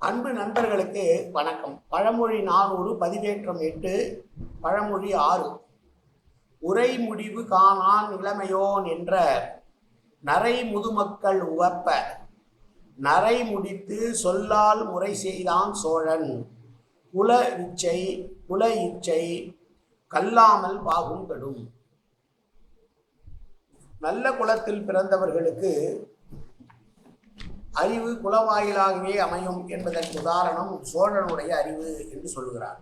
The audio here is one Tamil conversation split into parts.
அன்பு நண்பர்களுக்கு வணக்கம். பழமொழி நானூறு பதிவேற்றம் எட்டு பழமொழி ஆறு. உரை முடிவு காணான் இளமையோன் என்ற நரை முதுமக்கள் உவப்ப நரை முடித்து சொல்லால் முறை செய்தான் சோழன். குல இச்சை குல இச்சை கல்லாமல் பாகும் கடும். நல்ல குலத்தில் பிறந்தவர்களுக்கு அறிவு குலவாயிலாகவே அமையும் என்பதற்கு உதாரணம் சோழனுடைய அறிவு என்று சொல்லுகிறார்.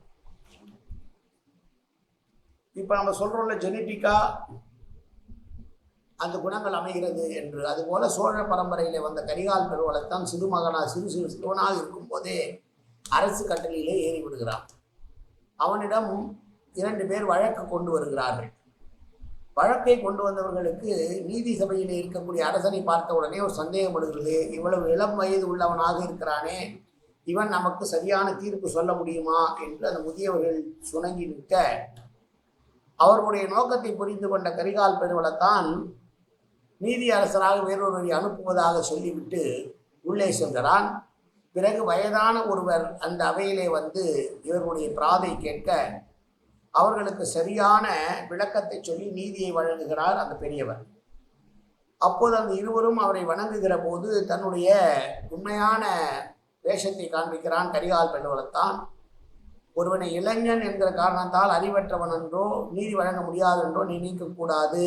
இப்போ நம்ம சொல்றோம்ல ஜெனட்டிக்கா அந்த குணங்கள் அமைகிறது என்று. அதுபோல சோழ பரம்பரையிலே வந்த கரிகால் பெருவளைத்தான் சிறுமகனா சிறு சிறு சிறுவனாக இருக்கும்போதே அரசு கட்டளையிலே ஏறிவிடுகிறான். அவனிடம் இரண்டு பேர் வழக்கு கொண்டு வருகிறார்கள். வழக்கை கொண்டு வந்தவர்களுக்கு நீதி சபையில் இருக்கக்கூடிய அரசனை பார்த்த உடனே ஒரு சந்தேகம் படுகிறது இவ்வளவு இளம் வயது உள்ளவனாக இருக்கிறானே இவன் நமக்கு சரியான தீர்ப்பு சொல்ல முடியுமா என்று அந்த முதியவர்கள் சுணங்கி நிற்க அவர்களுடைய நோக்கத்தை புரிந்து கொண்ட கரிகால் பெருவளத்தான் நீதி அரசராக வேறொருவரை அனுப்புவதாக சொல்லிவிட்டு உள்ளே சென்றான். பிறகு வயதான ஒருவர் அந்த அவையிலே வந்து இவர்களுடைய பிராதை கேட்க அவர்களுக்கு சரியான விளக்கத்தை சொல்லி நீதியை வழங்குகிறார் அந்த பெரியவர். அப்போது அந்த இருவரும் அவரை வணங்குகிற போது தன்னுடைய உண்மையான வேஷத்தை காண்பிக்கிறான் கரிகால் பெண்ணுவலத்தான் ஒருவனை இளைஞன் என்கிற காரணத்தால் அறிவற்றவன் என்றோ நீதி வழங்க முடியாது என்றோ நினைக்கக்கூடாது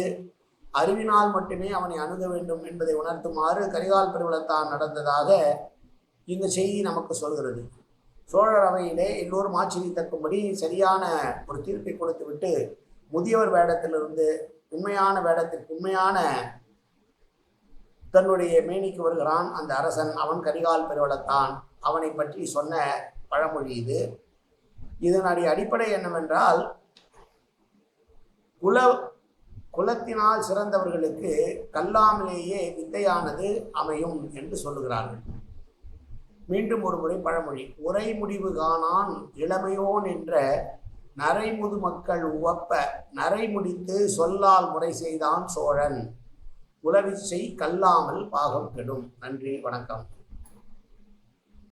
அறிவினால் மட்டுமே அவனை அணுக வேண்டும் என்பதை உணர்த்துமாறு கரிகால் பெருவளத்தான் நடந்ததாக இந்த செய்தி நமக்கு சொல்கிறது. சோழர் அவையிலே எல்லோரும் ஆச்சரியத்தக்கும்படி சரியான ஒரு தீர்ப்பை கொடுத்துவிட்டு முதியவர் வேடத்திலிருந்து உண்மையான வேடத்திற்கு உண்மையான தன்னுடைய மேனிக்கு வருகிறான். அந்த அரசன் அவன் கரிகால் பெருவளத்தான். அவனை பற்றி சொன்ன பழமொழி இது. இதனுடைய அடிப்படை என்னவென்றால் குல குலத்தினால் சிறந்தவர்களுக்கு கல்லாமலேயே வித்தையானது அமையும் என்று சொல்லுகிறார்கள். மீண்டும் ஒரு முறை பழமொழி உரை முடிவு காணான் இளமையோன் என்ற நரைமுது மக்கள் உவப்ப நரை முடித்து சொல்லால் முறை செய்தான் சோழன் உளவிச்சை கல்லாமல் பாகம் கெடும். நன்றி வணக்கம்.